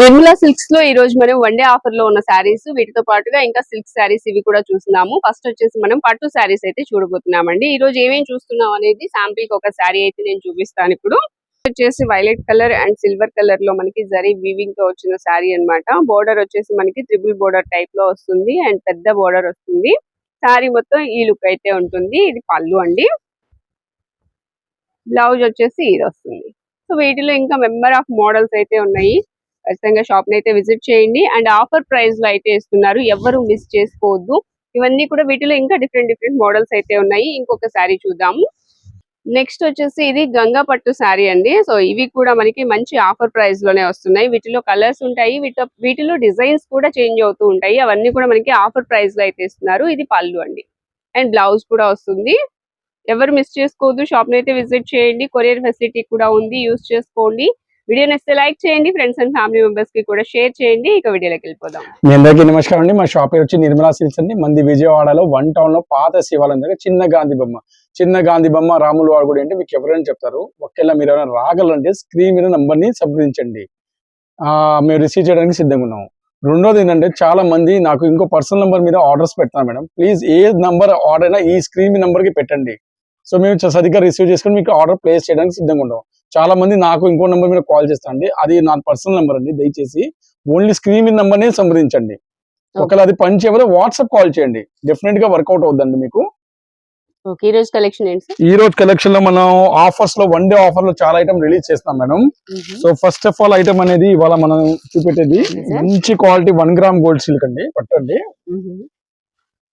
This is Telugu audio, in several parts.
నిర్మలా సిల్క్స్లో ఈ రోజు మనం వన్ డే ఆఫర్లో ఉన్న శారీస్ వీటితో పాటుగా ఇంకా సిల్క్ శారీస్ ఇవి కూడా చూస్తున్నాము. ఫస్ట్ వచ్చేసి మనం పట్టు శారీస్ అయితే చూడబోతున్నామండి. ఈ రోజు ఏమేమి చూస్తున్నాం అనేది శాంపిల్కి ఒక శారీ అయితే నేను చూపిస్తాను ఇప్పుడు. వచ్చేసి వైలెట్ కలర్ అండ్ సిల్వర్ కలర్లో మనకి జరీ వీవింగ్తో వచ్చిన శారీ అన్నమాట. బోర్డర్ వచ్చేసి మనకి ట్రిపుల్ బోర్డర్ టైప్లో వస్తుంది అండ్ పెద్ద బోర్డర్ వస్తుంది. శారీ మొత్తం ఈ లుక్ అయితే ఉంటుంది. ఇది పళ్ళు అండి. బ్లౌజ్ వచ్చేసి ఇది వస్తుంది. సో వీటిలో ఇంకా మెంబర్ ఆఫ్ మోడల్స్ అయితే ఉన్నాయి. ఖచ్చితంగా షాప్ని అయితే విజిట్ చేయండి. అండ్ ఆఫర్ ప్రైస్లో అయితే ఇస్తున్నారు. ఎవరు మిస్ చేసుకోవద్దు. ఇవన్నీ కూడా వీటిలో ఇంకా డిఫరెంట్ డిఫరెంట్ మోడల్స్ అయితే ఉన్నాయి. ఇంకొక శారీ చూద్దాము. నెక్స్ట్ వచ్చేసి ఇది గంగా పట్టు శారీ అండి. సో ఇవి కూడా మనకి మంచి ఆఫర్ ప్రైస్లోనే వస్తున్నాయి. వీటిలో కలర్స్ ఉంటాయి. వీటి వీటిలో డిజైన్స్ కూడా చేంజ్ అవుతూ ఉంటాయి. అవన్నీ కూడా మనకి ఆఫర్ ప్రైస్లో అయితే ఇస్తున్నారు. ఇది పళ్ళు అండి. అండ్ బ్లౌజ్ కూడా వస్తుంది. ఎవరు మిస్ చేసుకోవద్దు. షాప్ని అయితే విజిట్ చేయండి. కొరియర్ ఫెసిలిటీ కూడా ఉంది. యూస్ చేసుకోండి. వీడియో నచ్చితే లైక్ చేయండి ఫ్రెండ్స్ అండ్ ఫ్యామిలీ మెంబర్స్కి కూడా షేర్ చేయండి. ఇక వీడియోలోకి వెళ్ళిపోదాం. మీ అందరికీ నమస్కారం అండి. మా షాప్ పేరు వచ్చి నిర్మలా సిల్స్ అండి. మంది విజయవాడలో వన్ టౌన్లో పాత శివాలయం దగ్గర చిన్న గాంధీ బొమ్మ. చిన్న గాంధీ బొమ్మ రాములు వాడు కూడా అంటే మీకు ఎవరైనా చెప్తారు. ఒకవేళ మీరు ఏమైనా రాగలంటే స్క్రీన్ మీద నంబర్ని సంప్రదించండి. ఆ మేము రిసీవ్ చేయడానికి సిద్ధంగా ఉన్నాం. రెండోది ఏంటంటే చాలా మంది నాకు ఇంకో పర్సనల్ నెంబర్ మీద ఆర్డర్స్ పెడతాను మేడం. ప్లీజ్ ఏ నంబర్ ఆర్డర్ అయినా ఈ స్క్రీన్ మీ నెంబర్కి పెట్టండి. సో మేము సరిగ్గా రిసీవ్ చేసుకొని మీకు ఆర్డర్ ప్లేస్ చేయడానికి సిద్ధంగా ఉంటాం చాలా మంది నాకు ఇంకో నెంబర్ మీద కాల్ చేస్తాండి అది నా పర్సనల్ నెంబర్ అండి. దయచేసి ఓన్లీ స్క్రీన్ మీద నెంబర్ నే సంప్రదించండి. ఒకవేళ అది పని చేయకపోతే వాట్సాప్ కాల్ చేయండి. డెఫినెట్గా వర్కౌట్ అవుద్దండి మీకు. ఈ రోజు కలెక్షన్ ఏంటి సార్? ఈ రోజు కలెక్షన్లో మనం ఆఫర్స్లో వన్ డే ఆఫర్లో చాలా ఐటమ్ రిలీజ్ చేస్తాం madam so first of all item అనేది ఇవాళ మనం చూపెట్టేది మంచి quality one gram gold silk అండి. పట్టండి.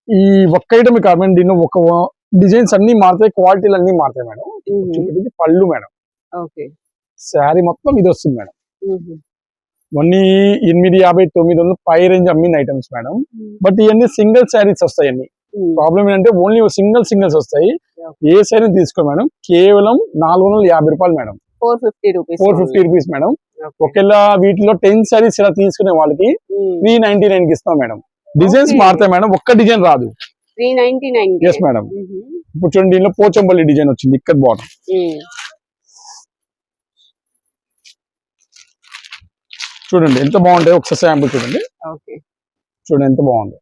ఈ ఒక్క ఐటమ్ కాదండి దీనిలో ఒక డిజైన్స్ అన్ని మారుతాయి క్వాలిటీలు అన్ని మారుతాయి మేడం. చూపెట్టేది పళ్ళు మేడం. శారీ మొత్తం ఇది వస్తుంది మేడం. ఇవన్నీ ఎనిమిది యాభై తొమ్మిది వందలు పై రేంజ్ అమ్మిన ఐటమ్స్ మేడం. బట్ ఇవన్నీ సింగిల్ శారీస్ వస్తాయి అన్ని. ప్రాబ్లం ఏంటంటే ఓన్లీ సింగిల్ సింగిల్స్ వస్తాయి. ఏ శారీ తీసుకో మేడం. కేవలం నాలుగు వందల యాభై రూపాయలు madam. Four fifty rupees four fifty rupees madam. ఒకవేళ వీటిలో టెన్ శారీస్ ఇలా తీసుకునే వాళ్ళకి త్రీ నైన్టీ నైన్కి ఇస్తాం మేడం. డిజైన్స్. మారుతాయి మేడం. ఒక్క డిజైన్ రాదు. Three ninety nine yes madam ఇప్పుడు చూడండి దీనిలో పోచంపల్లి డిజైన్ వచ్చింది ఇక్కడ బాటం చూడండి ఎంత బాగుంటాయి ఒకసారి శాంపుల్ చూడండి. ఓకే. చూడండి ఎంత బాగుంది.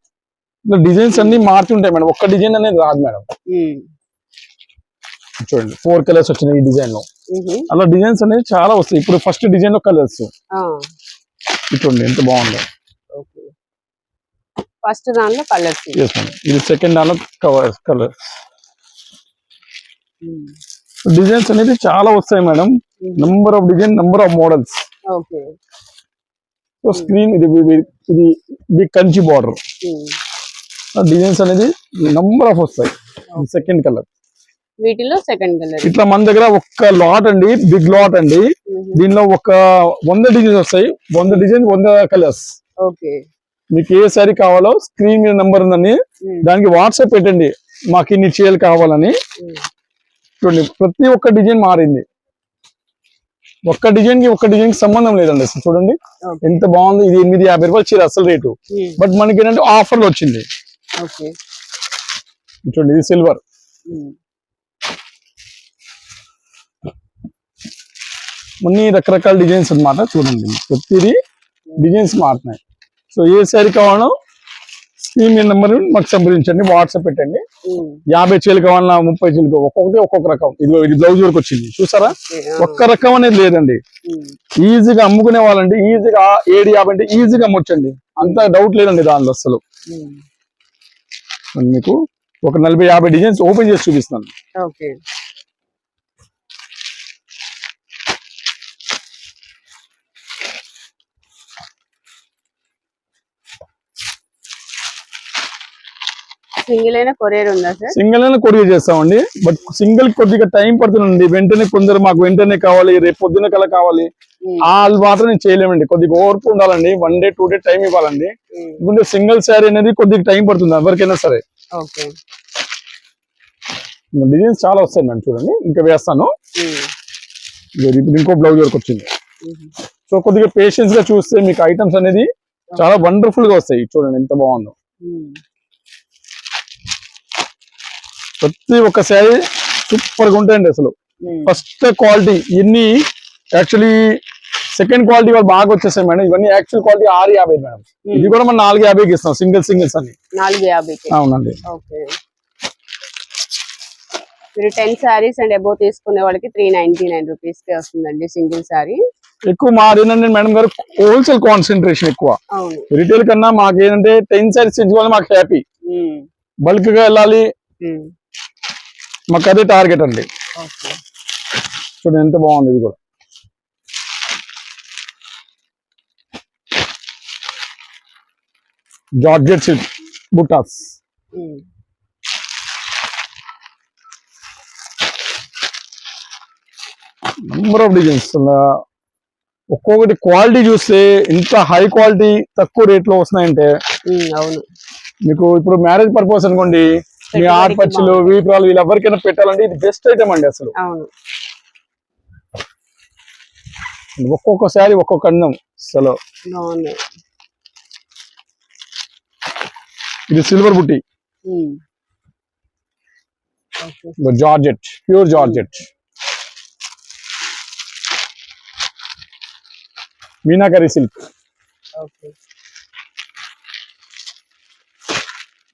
ఇట్లా డిజైన్స్ అన్ని మారుతుంటాయి మేడం ఒక్క డిజైన్ అనేది రాదు మేడం. చూడండి ఫోర్ కలర్స్ వచ్చినాయి ఈ డిజైన్లో. అలా డిజైన్స్ అనేది చాలా వస్తాయి. ఇప్పుడు ఫస్ట్ డిజైన్లో కలర్స్ చూడండి ఎంత బాగుందో. ఫస్ట్ దానిలో కలర్స్ ఇది సెకండ్ దానిలో కవర్ కలర్ డిజైన్స్ అనేది చాలా వస్తాయి madam. Number of design number of models so screen ఇది ఇది- బిగ్ కంచి బార్డర్ డిజైన్స్ అనేది నంబర్ ఆఫ్ వస్తాయి. సెకండ్ కలర్ వీటిలో సెకండ్ కలర్ ఇట్లా మన దగ్గర ఒక్క లాట్ అండి బిగ్ లాట్ అండి. దీనిలో ఒక వంద డిజైన్స్ వస్తాయి. వంద డిజైన్ వంద కలర్స్ మీకు ఏ సారీ కావాలో స్క్రీన్ మీద నెంబర్ ఉందని దానికి వాట్సాప్ పెట్టండి. మాకు ఇన్ని చీరలు కావాలని. చూడండి ప్రతి ఒక్క డిజైన్ మారింది. ఒక్క డిజైన్కి ఒక్క డిజైన్కి సంబంధం లేదండి అసలు చూడండి. ఎంత బాగుంది ఇది ఎనిమిది యాభై రూపాయలు చీర అసలు రేటు. బట్ మనకి ఏంటంటే ఆఫర్లు వచ్చింది. చూడండి ఇది సిల్వర్. అన్ని రకరకాల డిజైన్స్ అన్నమాట చూడండి. ప్రతిదీ డిజైన్స్ మారుతున్నాయి. సో ఏ సారీ కావాలో మీద నెంబర్ మాకు సంప్రదించండి వాట్సాప్ పెట్టండి. యాభై చీలు కావాలన్నా ముప్పై చీలు ఒక్కొక్కటి ఒక్కొక్క రకం. ఇది ఇది బ్లౌజ్ వరకు వచ్చింది చూసారా? ఒక్క రకం అనేది లేదండి. ఈజీగా అమ్ముకునే వాళ్ళండి ఈజీగా ఏడు యాభై అంటే ఈజీగా అమ్మొచ్చండి. అంత డౌట్ లేదండి దానిలో అసలు మీకు ఒక నలభై యాభై డిజైన్స్ ఓపెన్ చేసి చూపిస్తాను సింగిల్ అయినా కొరియర్ ఉందా సార్ సింగిల్ అయినా కొరియర్ చేస్తామండి. బట్ సింగిల్ కొద్దిగా టైం పడుతుందండి. వెంటనే కొందరు మాకు వెంటనే కావాలి రేపు పొద్దున కల కావాలి. వాళ్ళు మాత్రం నేను చేయలేమండి. కొద్దిగా ఓర్పు ఉండాలండి. One day two day time ఇవ్వాలండి. ఎందుకంటే సింగిల్ శారీ అనేది కొద్దిగా టైం పడుతుంది ఎవరికైనా సరే. డిజైన్స్ చాలా వస్తాయి మేడం చూడండి. ఇంకా వేస్తాను. ఇదిగో ఇప్పుడు ఇంకో బ్లౌజ్ వరకు వచ్చింది. సో కొద్దిగా పేషెన్స్గా చూస్తే మీకు ఐటమ్స్ అనేది చాలా వండర్ఫుల్గా వస్తాయి. చూడండి ఎంత బాగుందో. ప్రతి ఒక్క శారీ సూపర్గా ఉంటాయండి అసలు. ఫస్ట్ క్వాలిటీ ఇన్ని యాక్చువల్లీ సెకండ్ క్వాలిటీ వాళ్ళు బాగా వచ్చేసాయి మేడం. ఇవన్నీ యాక్చువల్ క్వాలిటీ ఆరు యాభై మేడం. ఇది కూడా మనం నాలుగు యాభైకి ఇస్తాం సింగిల్ సింగిల్స్ అని. నాలుగు యాభైకి. అవునండి. ఓకే. మీరు టెన్ శారీస్ అండ్ అబౌవ్ తీసుకునే వాళ్ళకి త్రీ నైన్టీ నైన్ రూపీస్కి వస్తుందండి సింగిల్ శారీ. ఎక్కువ మాదేంటంటే మేడం గారు హోల్సేల్ కాన్సన్ట్రేషన్ ఎక్కువ. రిటైల్ కన్నా మాకు ఏంటంటే టెన్ సారీస్ తెచ్చుకోవాలి మాకు హ్యాపీ. బల్క్గా వెళ్ళాలి. మాకు అదే టార్గెట్ అండి. చూడండి ఎంత బాగుంది ఇది కూడా. జార్జెట్ సిల్క్ బుటాస్. నెంబర్ ఆఫ్ డిజైన్స్ ఒక్కొక్కటి క్వాలిటీ చూస్తే ఇంత హై క్వాలిటీ తక్కువ రేట్లో వస్తున్నాయంటే అవును. మీకు ఇప్పుడు మ్యారేజ్ పర్పస్ అనుకోండి ఆడపచ్చులు వీపురాలు వీళ్ళు ఎవరికైనా పెట్టాలంటే ఇది బెస్ట్ ఐటమ్ అండి అసలు. అవును. ఒక్కొక్క అందం అసలు. ఇది సిల్వర్ బుట్టి. Georgette pure georgette. Meenakari silk okay.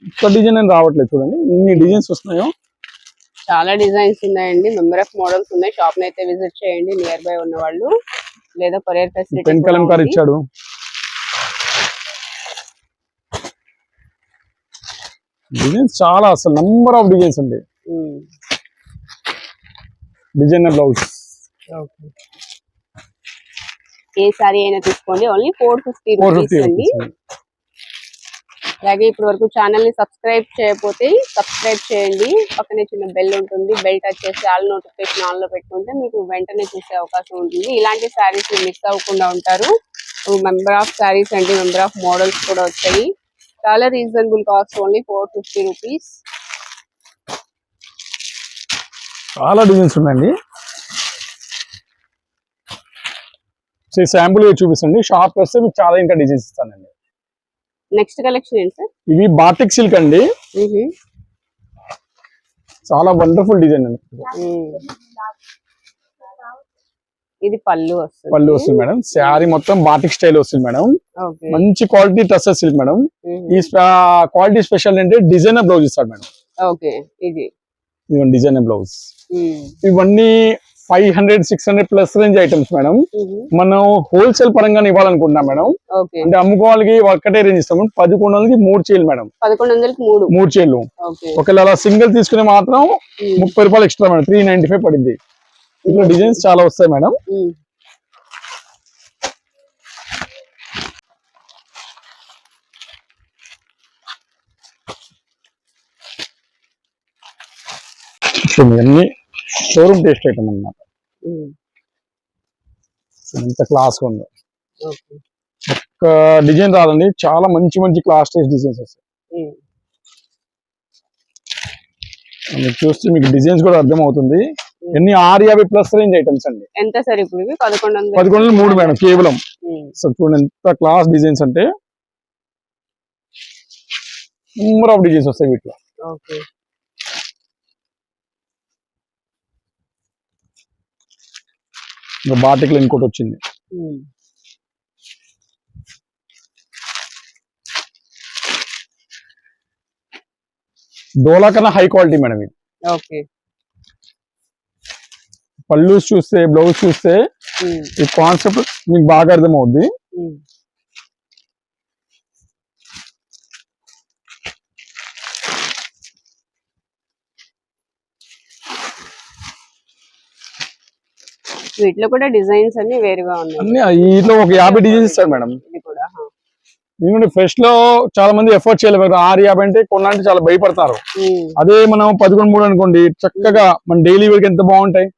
ఒక్క డిజైన్ అని రావట్లేదు చూడండి. ఇన్ని డిజైన్స్ వస్తున్నాయో. చాలా డిజైన్స్ ఉన్నాయండి. మెంబర్ ఆఫ్ మోడల్స్ ఉన్నాయి. షాప్ అయితే విజిట్ చేయండి. నియర్ బై ఉన్న వాళ్ళు లేదా కొరియర్ ఫెసిలిటీ పెన్ కలంకార్ ఇచ్చాడు. డిజైన్స్ చాలా అసలు నంబర్ ఆఫ్ డిజైన్స్ ఉంది డిజైనర్ బ్లౌజ్. ఏ సారీ అయినా తీసుకోండి. Only four fifty four rupees అండి. అలాగే ఇప్పటి వరకు ఛానల్ని సబ్స్క్రైబ్ చేయకపోతే సబ్స్క్రైబ్ చేయండి. పక్కనే చిన్న బెల్ ఉంటుంది. బెల్ టచ్ చేసి ఆల్ నోటిఫికేషన్ ఆన్లో పెట్టుకుంటే మీకు వెంటనే చూసే అవకాశం ఉంటుంది. ఇలాంటి శారీస్ మిస్ అవ్వకుండా ఉంటారు. మెంబర్ ఆఫ్ శారీస్ అండి మెంబర్ ఆఫ్ మోడల్స్ కూడా వచ్చాయి. చాలా reasonable cost only four fifty rupees చాలా డిజైన్స్ ఉన్నాయండి. శాంపుల్ చూపిస్తుంది. షాప్ వస్తే మీకు చాలా ఇంకా డిజైన్స్ ఇస్తానండి. నెక్స్ట్ కలెక్షన్ ఏంటి సార్? ఇవి బాటిక్ సిల్క్ అండి. చాలా వండర్ఫుల్ డిజైన్ అండి. ఇది పళ్ళు వస్తుంది. పళ్ళు వస్తుంది మేడం. శారీ మొత్తం బాటిక్ స్టైల్ వస్తుంది మేడం. మంచి క్వాలిటీ టసర్ సిల్క్ మేడం. ఈ క్వాలిటీ స్పెషల్ అంటే డిజైనర్ బ్లౌజ్ ఇస్తాడు మేడం. ఓకే. ఇది. ఇవన్నీ డిజైనర్ బ్లౌజ్. ఇవన్నీ five hundred six hundred plus range items madam. మనం హోల్సేల్ పరంగా ఇవ్వాలనుకుంటున్నాం మేడం. అంటే అమ్ముకోవాలకి ఒక్కటే రేంజ్ ఇస్తాం పదకొండు వందలకి మూడు చీలు మేడం. మూడు. ఓకే. ఒకవేళ అలా సింగిల్ తీసుకునే మాత్రం. ముప్పై రూపాయలు extra madam. Three ninety five పడింది. ఇట్లా డిజైన్స్ చాలా వస్తాయి మేడం. ఇవన్నీ. షోరూమ్ టేస్ట్ ఐటమ్ అన్నమాట. ఉమ్. ఎంత క్లాస్ ఉందో. ఓకే. ఒక డిజైన్ రాదండి. చాలా మంచి మంచి క్లాస్ టేస్ట్ డిజైన్స్ వస్తాయి. చూస్తే మీకు డిజైన్స్ కూడా అర్థం అవుతుంది. ఎన్ని ఆరు యాభై ప్లస్ రేంజ్ ఐటమ్స్ అండి. ఎంత సార్ ఇప్పుడు పదకొండు మూడు మేడం కేవలం. సో చూడండి ఎంత క్లాస్ డిజైన్స్ అంటే నెంబర్ ఆఫ్ డిజైన్స్ వస్తాయి వీటిలో. ఇంకా బాటిక్లో ఇంకోటి వచ్చింది. డోలా కన్నా హై క్వాలిటీ మేడం ఇది. ఓకే. పళ్ళు చూస్తే బ్లౌజ్ చూస్తే. ఈ కాన్సెప్ట్ మీకు బాగా అర్థం వీటిలో కూడా డిజైన్స్ అన్ని వేరుగా ఉన్నాయి. వీటిలో ఒక యాభై డిజైన్స్ ఇస్తారు మేడం. ఎందుకంటే ఫెస్ట్లో చాలా మంది ఎఫర్ట్ చేయలేరు ఆరు యాభై అంటే కొన్నాంటి చాలా భయపడతారు. అదే మనం పదకొండు మూడు అనుకోండి చక్కగా మన డైలీ వేర్ ఎంత బాగుంటాయి?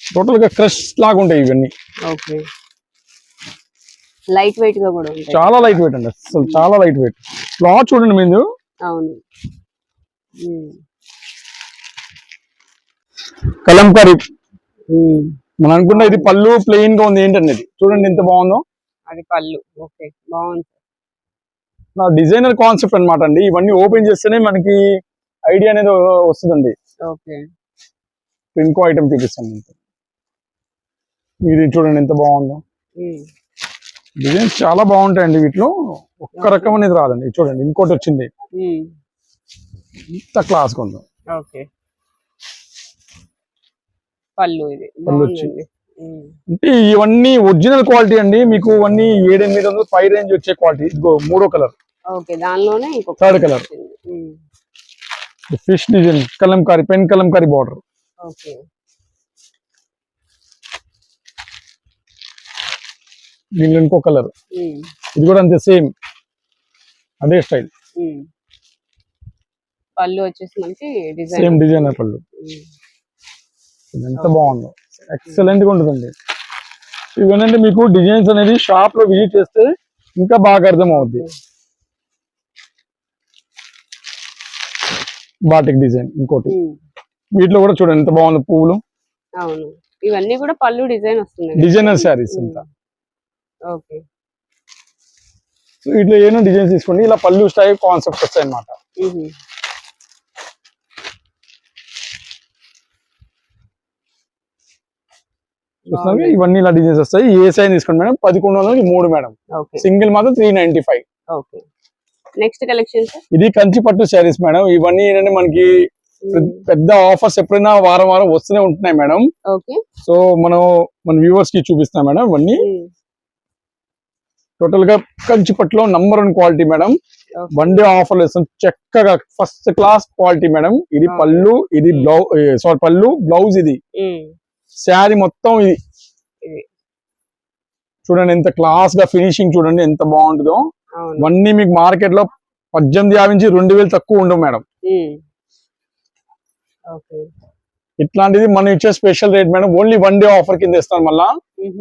టోటల్గా క్రష్ లాగా ఉంటాయి ఇవన్నీ. ఓకే. లైట్ వెయిట్గా కూడా చాలా లైట్ వెయిట్ అండి అసలు చాలా లైట్ వెయిట్ క్లాత్ చూడండి మీరు. అవును. ఉమ్. కలంకారీ మనం అనుకున్న ఇది పళ్ళు ప్లెయిన్గా ఉంది ఏంటండి ఇది చూడండి ఎంత బాగుందో. అది పళ్ళు. ఓకే. బాగుంది. నా డిజైనర్ కాన్సెప్ట్ అన్నమాట అండి. ఇవన్నీ ఓపెన్ చేస్తేనే మనకి ఐడియా అనేది వస్తుందండి. ఓకే. ఇంకో ఐటమ్ చూపిస్తాను. ఇది చూడండి ఎంత బాగుందో. డిజైన్స్ చాలా బాగుంటాయండి వీటిలో. ఒక్క రకం అనేది రాదండి. చూడండి ఇంకోటి వచ్చింది. ఇంత పళ్ళు ఇది. పళ్ళు ఉమ్. అంటే ఇవన్నీ ఒరిజినల్ క్వాలిటీ అండి. మీకు అన్ని ఏడెనిమిది వందలు పై రేంజ్ వచ్చే క్వాలిటీ. ఇదిగో మూడో కలర్. దానిలోనే. వచ్చింది. ఉమ్. Fish design Kalamkari pen Kalamkari border దీనిలో ఇంకో కలర్. ఇది కూడా అంతే సేమ్. అదే స్టైల్. పళ్ళు వచ్చేసి మనకి సేమ్ డిజైన్ డిజైనర్ పళ్ళు. ఎంత బాగుందో. ఎక్సలెంట్గా ఉంటుందండి. ఇవన్నీ మీకు డిజైన్స్ అనేది షాప్లో విజిట్ చేస్తే ఇంకా బాగా అర్థం అవుద్ది. బాటిక్ డిజైన్ ఇంకోటి. వీటిలో కూడా చూడండి ఎంత బాగుంది పువ్వులు అవును. ఇవన్నీ కూడా పళ్ళు డిజైన్ వస్తుంది డిజైనర్ శారీస్ అంతా. ఓకే. సో వీటిలో ఏమైనా డిజైన్స్ తీసుకోండి ఇలా పళ్ళు స్టైల్ కాన్సెప్ట్ వస్తాయి అనమాట? ఇవన్నీ ఇలా డిజైన్స్ వస్తాయి. ఏ సైజ్ తీసుకోండి మేడం? పదకొండు వందలకి మూడు మేడం. ఓకే. సింగిల్ మాత్రం three ninety five okay next collection ఇది కంచి పట్టు శారీస్ మేడం. ఇవన్నీ ఏంటంటే మనకి పెద్ద ఆఫర్స్ ఎప్పుడైనా వారం వారం వస్తూనే ఉంటున్నాయి మేడం. సో మనం మన వ్యూవర్స్కి చూపిస్తాం మేడం ఇవన్నీ. టోటల్గా కంచి పట్టులో number one quality madam one day offer ఇస్తాం చక్కగా ఫస్ట్ క్లాస్ క్వాలిటీ మేడం ఇది. పళ్ళు ఇది Hmm. బ్లౌ సారీ పళ్ళు బ్లౌజ్ ఇది. శారీ మొత్తం ఇది. చూడండి ఎంత క్లాస్గా ఫినిషింగ్ చూడండి ఎంత బాగుంటుందో. ఇవన్నీ మీకు మార్కెట్లో పద్దెనిమిది యాభై నుంచి రెండు వేలు తక్కువ ఉండవు మేడం ఓకే ఇట్లాంటిది మనం ఇచ్చే special rate madam only one day offer కింద ఇస్తాం మళ్ళా.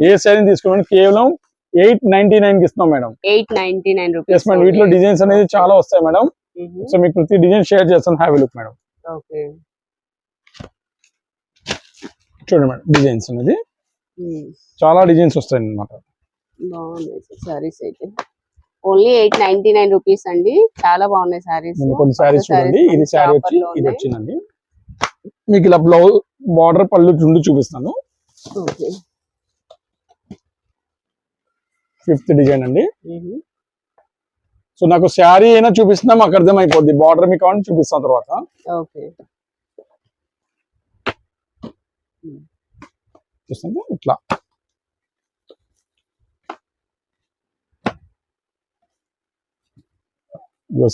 ఏ శారీ తీసుకున్నాం కేవలం ఎయిట్ నైన్టీ నైన్కి ఇస్తాం madam. Eight ninety nine rupees madam వీటిలో డిజైన్స్ అనేది చాలా వస్తాయి మేడం. సో మీకు ప్రతి డిజైన్ షేర్ చేస్తాను. Have look madam okay. చూడండి మేడం డిజైన్స్ అనేది చాలా డిజైన్స్ వస్తాయి బాగున్నాయి సారీస్ అయితే. Only eight ninety nine rupees అండి. చాలా బాగున్నాయి సారీస్ నేను కొన్ని శారీస్ చూడండి. ఇది వచ్చి ఇది వచ్చిందండి. మీకు ఇలా బ్లౌజ్ బార్డర్ పళ్ళు రెండు చూపిస్తాను. ఓకే. ఫిఫ్త్ డిజైన్ అండి. సో నాకు శారీ అయినా చూపిస్తున్నా మాకు అర్థం అయిపోద్ది బార్డర్ మీకు కావాలని చూపిస్తాను తర్వాత. ఓకే. చూస్తాను ఇట్లా.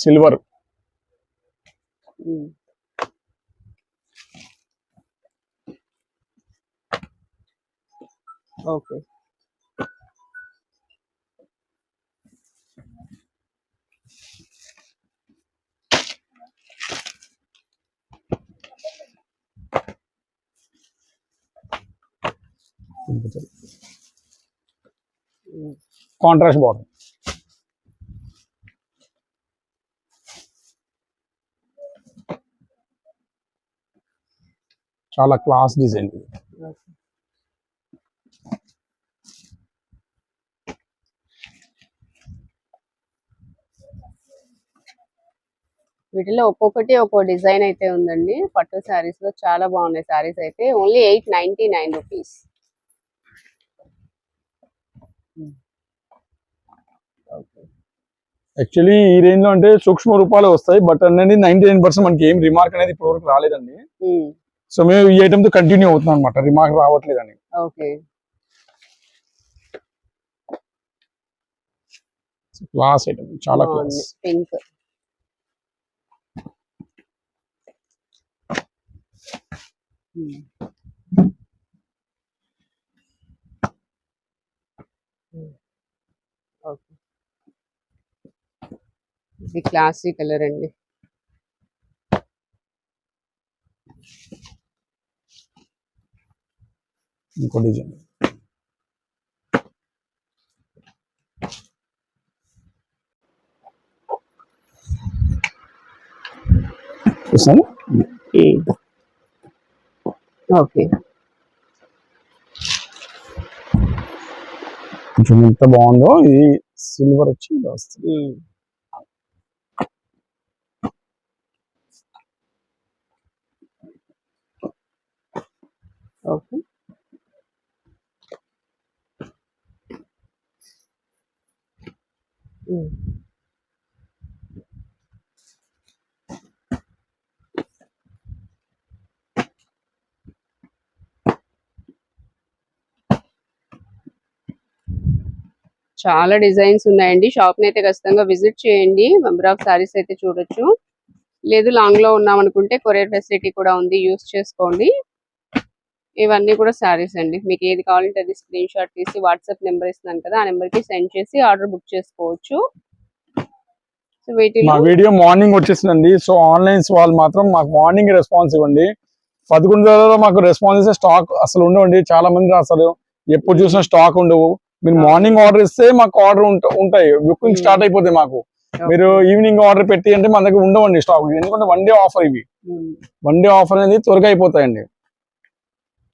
సిల్వర్. ఓకే. కాంట్రాస్ట్ బార్డర్ చాలా క్లాస్ డిజైన్ ఇది. వీటిలో ఒక్కొక్కటి ఒక్కో డిజైన్ అయితే ఉందండి. పట్టు శారీస్లో చాలా బాగున్నాయి శారీస్ అయితే. Only eight ninety nine rupees. Actually ఈ రేంజ్లో అంటే సూక్ష్మ రూపాలు వస్తాయి బట్ అనేది నైన్టీ నైన్ పర్సెంట్ మనకి ఏం రిమార్క్ అనేది ఇప్పటి వరకు రాలేదండి సో మేము ఈ ఐటమ్తో కంటిన్యూ అవుతున్నాం అనమాట రిమార్క్ రావట్లేదని. ఓకే క్లాస్ ఐటమ్ చాలా క్లాస్ పింక్ ఓకే ఇది క్లాసీ కలర్ అండి. ఇంకో డిజైన్. ఓకే. కొంచెం ఎంత బాగుందో ఇది సిల్వర్ వచ్చి వస్తుంది. ఓకే. చాలా డిజైన్స్ ఉన్నాయండి. షాప్ని అయితే ఖచ్చితంగా విజిట్ చేయండి. మెంబర్ ఆఫ్ సారీస్ అయితే చూడొచ్చు. లేదు లాంగ్లో ఉన్నాం అనుకుంటే కొరియర్ ఫెసిలిటీ కూడా ఉంది. యూస్ చేసుకోండి. ఇవన్నీ కూడా సారీస్ అండి. మీకు ఏది కావాలంటే అది స్క్రీన్ షాట్ తీసి వాట్సాప్ నెంబర్ ఇస్తున్నాను కదా ఆ నెంబర్కి సెండ్ చేసి ఆర్డర్ బుక్ చేసుకోవచ్చు. సో వీటిలో మా వీడియో మార్నింగ్ వచ్చేసిందండి. సో ఆన్లైన్స్ వాళ్ళు మాత్రం మాకు మార్నింగ్ రెస్పాన్స్ ఇవ్వండి. పదకొండు వేలలో మాకు రెస్పాన్స్ స్టాక్ అసలు ఉండవండి. చాలా మంది అసలు ఎప్పుడు చూసినా స్టాక్ ఉండవు. మీరు మార్నింగ్ ఆర్డర్ ఇస్తే మాకు ఆర్డర్ ఉంటాయి. Booking Hmm. స్టార్ట్ అయిపోతాయి మాకు. మీరు ఈవినింగ్ ఆర్డర్ పెట్టి అంటే మన దగ్గర ఉండవండి స్టాక్ ఎందుకంటే వన్ డే ఆఫర్ ఇవి. వన్ డే ఆఫర్ అనేది త్వరగా అయిపోతాయండి.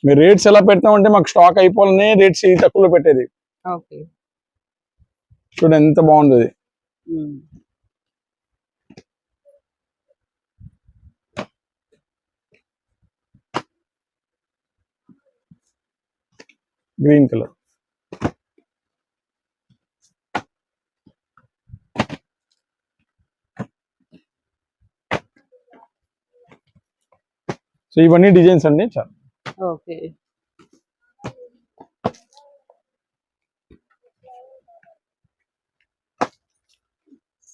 మీరు రేట్స్ ఎలా పెడతామంటే మాకు స్టాక్ అయిపోవాలనే రేట్స్ తక్కువలో పెట్టేది. చూడండి ఎంత బాగుంది. గ్రీన్ కలర్ సో ఇవన్నీ డిజైన్స్ అండి చాలా. ఓకే.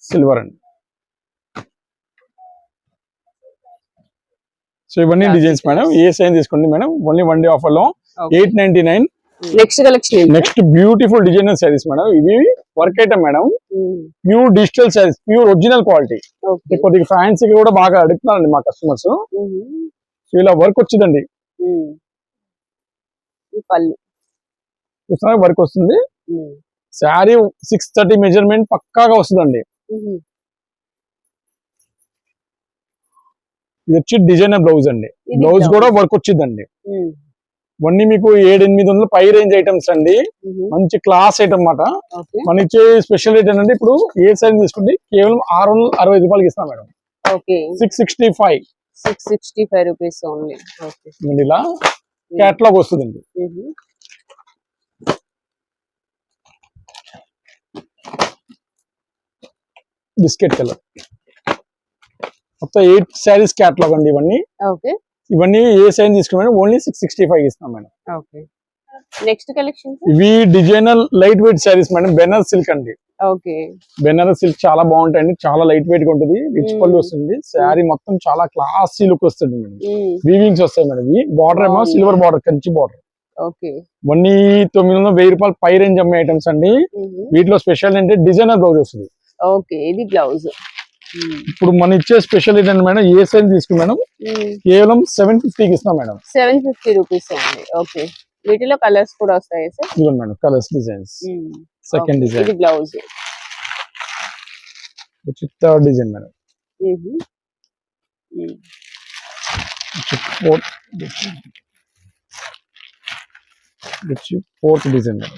సిల్వర్ అండి. సో ఇవన్నీ. Designs madam. ఏ సైజ్ తీసుకోండి మేడం. ఓన్లీ వన్ డే ఆఫర్లో okay. Eight ninety nine. Next collection next beautiful designer sarees madam. ఇవి work item madam. Pure digital sarees pure original quality కొద్దిగా ఫ్యాన్సీకి కూడా బాగా అడుగుతున్నారండి మా కస్టమర్స్ సో ఇలా వర్క్ వచ్చిందండి. పళ్ళు. చూస్తున్నా వర్క్ వస్తుంది. శారీ సిక్స్ థర్టీ మెజర్మెంట్ పక్కాగా వస్తుందండి. ఇది వచ్చి డిజైనర్ బ్లౌజ్ అండి. బ్లౌజ్. కూడా వర్క్ వచ్చిందండి. ఇవన్నీ మీకు ఏడు ఎనిమిది వందలు పై రేంజ్ ఐటమ్స్ అండి. మంచి క్లాస్ ఐటమ్ అన్నమాట. మన ఇచ్చే స్పెషల్ రేట్ ఏంటంటే ఇప్పుడు ఏ సైజ్ తీసుకుంటే కేవలం ఆరు వందల అరవై రూపాయలకి ఇస్తాం madam. Six sixty five six sixty five rupees only ఇలా క్యాట్లాగ్ వస్తుందండి. బిస్కెట్ కలర్ మొత్తం ఎయిట్ శారీస్ క్యాట్లాగ్ అండి ఇవన్నీ. ఓకే ఇవన్నీ ఏ సైజ్ తీసుకున్నా ఓన్లీ సిక్స్ సిక్స్టీ ఫైవ్ ఇస్తాం మేడం ఓకే నెక్స్ట్ కలెక్షన్ ఇవి designer light weight sarees madam. బెనర్ silk అండి. ఓకే. బెనారస్ సిల్క్ చాలా బాగుంటాయండి. చాలా లైట్ వెయిట్గా ఉంటుంది. రిచ్ పళ్ళు. వస్తుంది. శారీ మొత్తం చాలా క్లాసీ లుక్ వస్తుంది మేడం. వీవింగ్స్ వస్తాయి మేడం. బార్డర్ ఏమో. Silver border Kanchi border. Okay. ఇవన్నీ తొమ్మిది వందల వెయ్యి రూపాయలు పై రేంజ్ అమ్మే ఐటమ్స్ అండి. వీటిలో స్పెషల్ ఏంటంటే డిజైనర్ బ్లౌజ్ వస్తుంది. ఓకే. ఇది బ్లౌజ్. ఇప్పుడు మనం ఇచ్చే స్పెషల్ ఏంటంటే మేడం ఏ సైజ్ తీసుకుని మేడం? కేవలం సెవెన్ ఫిఫ్టీకి ఇస్తాం మేడం. సెవెన్ ఫిఫ్టీ రూపీస్ అండి. ఓకే. వీటిలో కలర్స్ కూడా వస్తాయి ఇదిగోండి madam colours designs. Second design ఇది blouse. Third design madam. Fourth fourth design madam.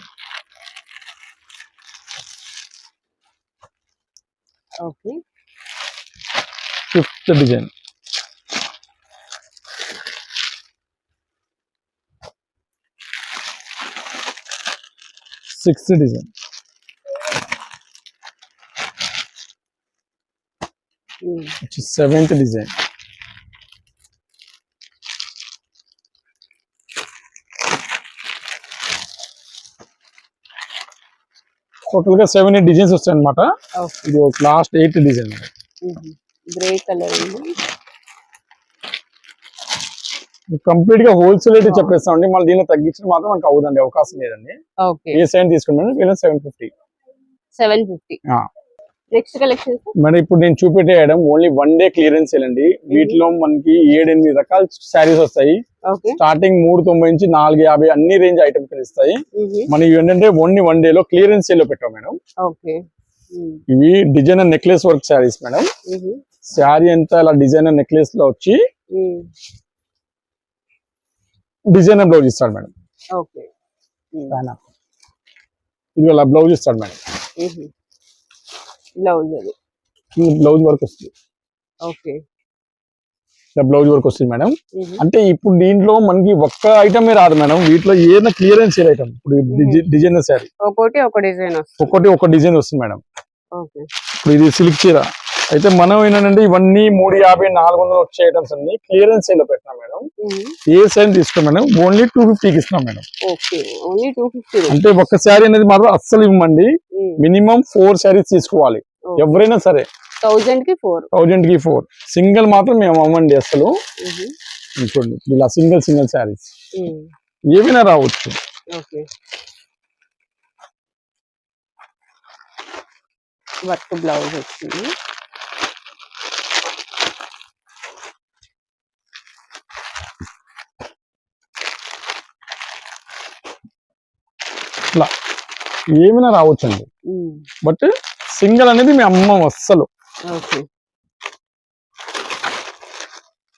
Okay. Fifth design. Sixth design వచ్చి సెవెంత్ డిజైన్ టోటల్గా సెవెన్ ఎయిట్ డిజైన్స్ వస్తాయి అనమాట ఓకే ఇది ఒక last eighth design grey colour ఉంది కంప్లీట్గా హోల్సేల్ అయితే చెప్పేస్తామండి. మళ్ళీ దీనిలో తగ్గించడం మాత్రం మనకు అవుదండి అవకాశం లేదండి. ఓకే. ఏ సైన్ తీసుకున్నాను వీళ్ళని seven fifty. Seven fifty. Next collection మరి ఇప్పుడు నేను చూపెట్టే item only one day clearance అండి వీటిలో మనకి ఏడెనిమిది రకాల శారీస్ వస్తాయి. స్టార్టింగ్ మూడు తొంభై నుంచి నాలుగు యాభై అన్ని రేంజ్ ఐటమ్స్ కనిపిస్తాయి మనం ఇవి ఏంటంటే ఓన్లీ వన్ డే లో క్లియరెన్స్ సేల్లో పెట్టాం మేడం. ఇవి designer necklace work sarees madam. Sari అంతా ఇలా డిజైనర్ నెక్లెస్లో వచ్చి డిజైనర్ బ్లౌజ్ ఇస్తాడు మేడం. ఓకే. ఇది ఇలా బ్లౌజ్ ఇస్తాడు మేడం. బ్లౌజ్ బ్లౌజ్ వర్క్ వస్తుంది. ఓకే. బ్లౌజ్ వర్క్ వస్తుంది మేడం. అంటే ఇప్పుడు దీంట్లో మనకి ఒక్క ఐటమే రాదు మేడం. వీటిలో ఏదైనా క్లియరెన్స్ సేల్ ఐటమ్ ఇప్పుడు డిజైనర్ శారీ. ఒక్కోటి ఒక డిజైన్ ఒక్కటి ఒక డిజైన్ వస్తుంది మేడం. ఇప్పుడు ఇది సిల్క్ చీర. అయితే మనం ఏంటంటే ఇవన్నీ మూడు యాభై నాలుగు వందలు వచ్చే ఐటమ్స్ అన్ని క్లియరెన్స్ సేల్లో పెట్టినాం మేడం. ఏ సైజ్ తీసుకున్నాం మేడం ఓన్లీ టూ ఫిఫ్టీకి ఇస్తున్నాం మేడం. అంటే ఒక్క శారీ అనేది మాత్రం అస్సలు ఇవ్వమండి. మినిమం ఫోర్ శారీస్ తీసుకోవాలి. ఎవరైనా సరే. థౌజండ్కి ఫోర్ థౌజండ్కి ఫోర్ సింగిల్ మాత్రం మేము అవ్వండి అసలు చూడండి ఇలా సింగిల్ సింగిల్ శారీస్ ఏమైనా రావచ్చు. వర్క్ బ్లౌజ్ వచ్చింది ఇట్లా ఏమైనా రావచ్చు అండి బట్ సింగిల్ అనేది మేము అమ్మం అస్సలు.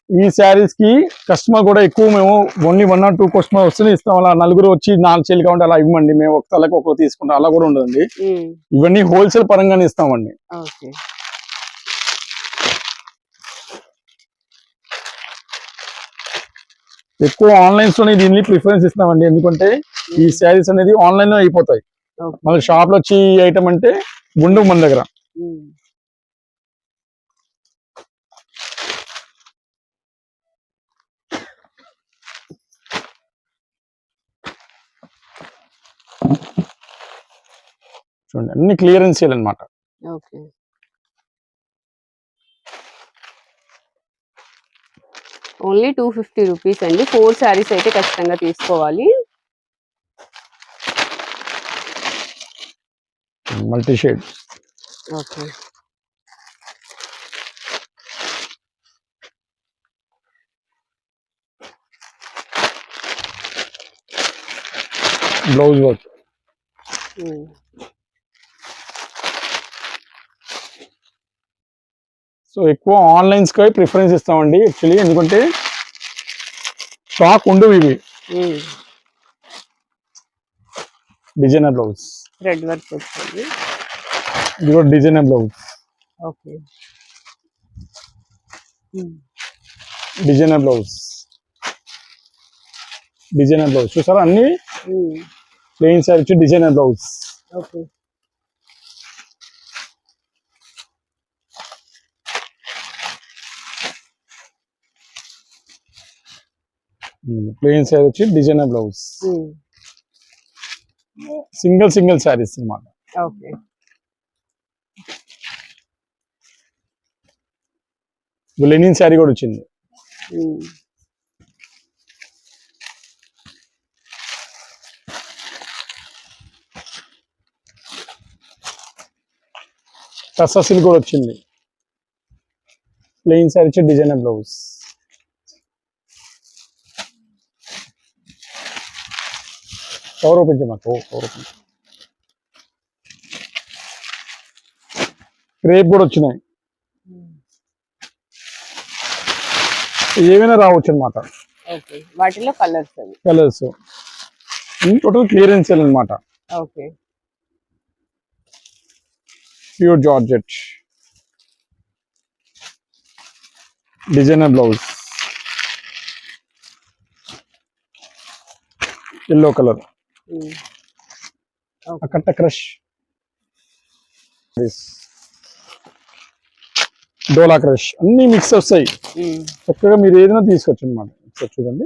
ఈ శారీస్కి కస్టమర్ కూడా ఎక్కువ మేము only one or two customer వస్తేనే ఇస్తాం. అలా నలుగురు వచ్చి నాలుగు చేలు కావాలంటే అలా ఇవ్వండి. మేము ఒక తలకు ఒక తీసుకుంటాం. అలా కూడా ఉండదండి. ఇవన్నీ హోల్సేల్ పరంగానే ఇస్తామండి. ఎక్కువ ఆన్లైన్స్లోనే దీన్ని ప్రిఫరెన్స్ ఇస్తామండి. ఎందుకంటే ఈ శారీస్ అనేది ఆన్లైన్లో అయిపోతాయి. మళ్ళీ షాప్లో వచ్చి ఐటమ్ అంటే ఉండవు మన దగ్గర. చూడండి అన్ని క్లియరెన్స్ చేయాలన్నమాట okay. Only two fifty rupees అండి. ఫోర్ శారీస్ అయితే ఖచ్చితంగా తీసుకోవాలి. Multi shade. Okay. Blouse work. So ఎక్కువ ఆన్లైన్స్కి ప్రిఫరెన్స్ ఇస్తామండి యాక్చువల్లీ. ఎందుకంటే స్టాక్ ఉండవు ఇవి. Designer blouse. రెడ్ వర్క్ వచ్చింది ఇది కూడా designer blouse okay. Designer blouse designer blouse చూసారా అన్ని? ప్లెయిన్ సారీ వచ్చి designer blouse okay. Plain sari వచ్చి designer blouse single single sarees అన్నమాట ఓకే. లెనిన్ శారీ కూడా వచ్చింది. టస్సా సిల్క్ కూడా వచ్చింది. ప్లెయిన్ శారీ వచ్చి డిజైనర్ బ్లౌజ్. కవర్ ఓపెన్ చేయమా కవర్ ఓపెన్ క్రేప్ కూడా వచ్చినాయి. ఏమైనా రావచ్చు అనమాట వాటిలో కలర్స్ కలర్స్. టోటల్ క్లియరెన్స్ అనమాట okay. Pure georgette. Designer blouse. Yellow colour. అక్కట్ట crush. డోలా క్రష్. అన్ని మిక్స్ వస్తాయి. చక్కగా మీరు ఏదైనా తీసుకోవచ్చు అనమాట ఒకసారి చూడండి.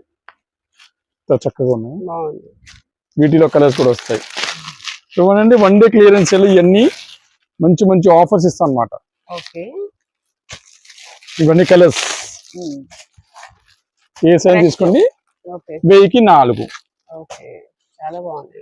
చక్కగా ఉన్నాయి. వీటిలో కలర్స్ కూడా వస్తాయి. చూడండి వన్ డే క్లియరెన్స్ ఇవన్నీ మంచి మంచి ఆఫర్స్ ఇస్తాం అనమాట ఇవన్నీ కలర్స్. ఏ సైజ్ తీసుకోండి? వెయ్యికి నాలుగు. ఓకే. చాలా బాగుంది.